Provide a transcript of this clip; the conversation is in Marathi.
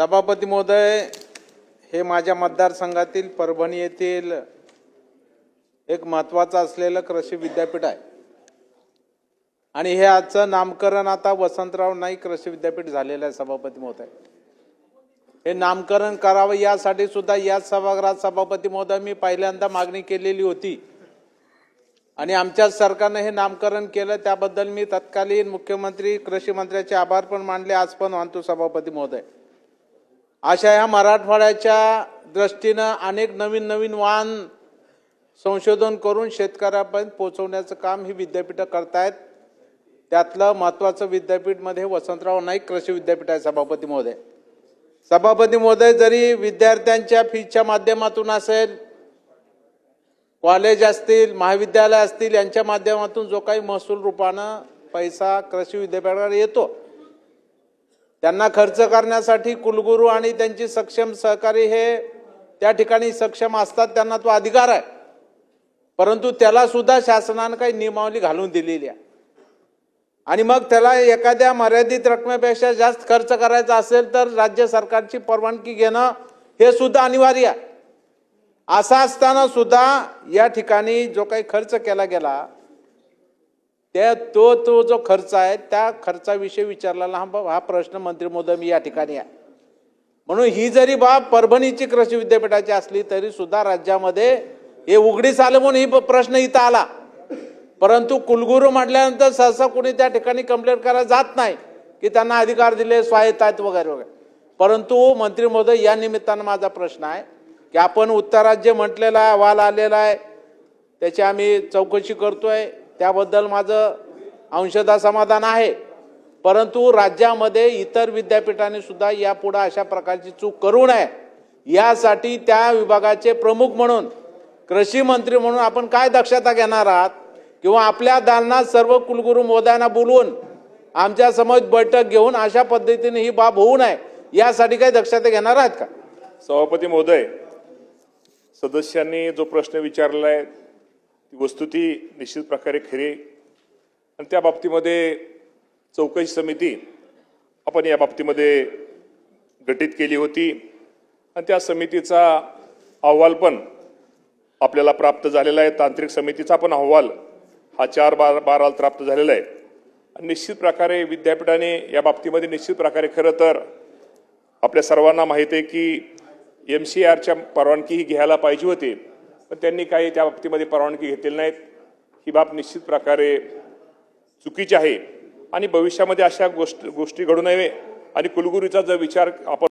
सभापती महोदय हे माझ्या मतदारसंघातील परभणी येथील एक महत्वाचं असलेलं कृषी विद्यापीठ आहे. आणि हे आजचं नामकरण आता वसंतराव नाईक कृषी विद्यापीठ झालेलं आहे सभापती महोदय. हे नामकरण करावं यासाठी सुद्धा याच सभागृहात सभापती महोदय मी पहिल्यांदा मागणी केलेली होती. आणि आमच्या सरकारनं हे नामकरण केलं त्याबद्दल मी तत्कालीन मुख्यमंत्री कृषी मंत्र्याचे आभार पण मानले आज पण मानतो सभापती महोदय. अशा ह्या मराठवाड्याच्या दृष्टीनं अनेक नवीन नवीन वाहन संशोधन करून शेतकऱ्यापर्यंत पोहोचवण्याचं काम ही विद्यापीठं करतायत. त्यातलं महत्त्वाचं विद्यापीठमध्ये वसंतराव नाईक कृषी विद्यापीठ आहे सभापती महोदय. सभापती महोदय जरी विद्यार्थ्यांच्या फीच्या माध्यमातून असेल कॉलेज असतील महाविद्यालय असतील यांच्या माध्यमातून जो काही महसूल रूपानं पैसा कृषी विद्यापीठाकडे येतो त्यांना खर्च करण्यासाठी कुलगुरू आणि त्यांची सक्षम सहकारी हे त्या ठिकाणी सक्षम असतात त्यांना तो अधिकार आहे. परंतु त्याला सुद्धा शासनानं काही नियमावली घालून दिलेली आहे. आणि मग त्याला एखाद्या मर्यादित रकमेपेक्षा जास्त खर्च करायचा असेल तर राज्य सरकारची परवानगी घेणं हे सुद्धा अनिवार्य आहे. असं असताना सुद्धा या ठिकाणी जो काही खर्च केला गेला त्या तो तो जो खर्च आहे त्या खर्चाविषयी विचारलेला हा हा प्रश्न मंत्री मोदम या ठिकाणी आहे. म्हणून ही जरी बाब परभणीची कृषी विद्यापीठाची असली तरी सुद्धा राज्यामध्ये हे उघडीस आलं म्हणून ही प- प्रश्न इथं आला. परंतु कुलगुरू म्हटल्यानंतर सहसा कोणी त्या ठिकाणी कंप्लेंट करायला जात नाही की त्यांना अधिकार दिले स्वायत्त आहेत वगैरे वगैरे. परंतु मंत्री महोदय या निमित्तानं माझा प्रश्न आहे की आपण उत्तर राज्य म्हटलेला आहे अहवाल आलेला आहे त्याची आम्ही चौकशी करतोय. त्याबद्दल माझं अंशतः समाधान आहे. परंतु राज्यामध्ये इतर विद्यापीठांनी सुद्धा यापुढं अशा प्रकारची चूक करू नये. यासाठी त्या विभागाचे प्रमुख म्हणून कृषी मंत्री म्हणून आपण काय दक्षता घेणार आहात? किंवा आपल्या दालनात सर्व कुलगुरू मोदयांना बोलवून आमच्यासमोर बैठक घेऊन अशा पद्धतीने ही बाब होऊ नये यासाठी काही दक्षता घेणार आहेत का? सभापती महोदय सदस्यांनी जो प्रश्न विचारला आहे ती वस्तुती निश्चित प्रकारे खरी आणि त्या बाबतीमध्ये चौकशी समिती आपण या बाबतीमध्ये गठीत केली होती. आणि त्या समितीचा अहवाल पण आपल्याला प्राप्त झालेला आहे. तांत्रिक समितीचा पण अहवाल हा चार बार बाराला प्राप्त झालेला आहे. आणि निश्चित प्रकारे विद्यापीठाने या बाबतीमध्ये निश्चित प्रकारे खरं तर आपल्या सर्वांना माहिती आहे की एम सी आरच्या परवानगी ही घ्यायला पाहिजे होती. पण त्यांनी काही त्या बाबतीमध्ये परवानगी घेतलेली नाहीत. ही बाब निश्चित प्रकारे चुकीची आहे. आणि भविष्यामध्ये अशा गोष्ट गोष्टी घडू नये. आणि कुलगुरूचा जर विचार आपण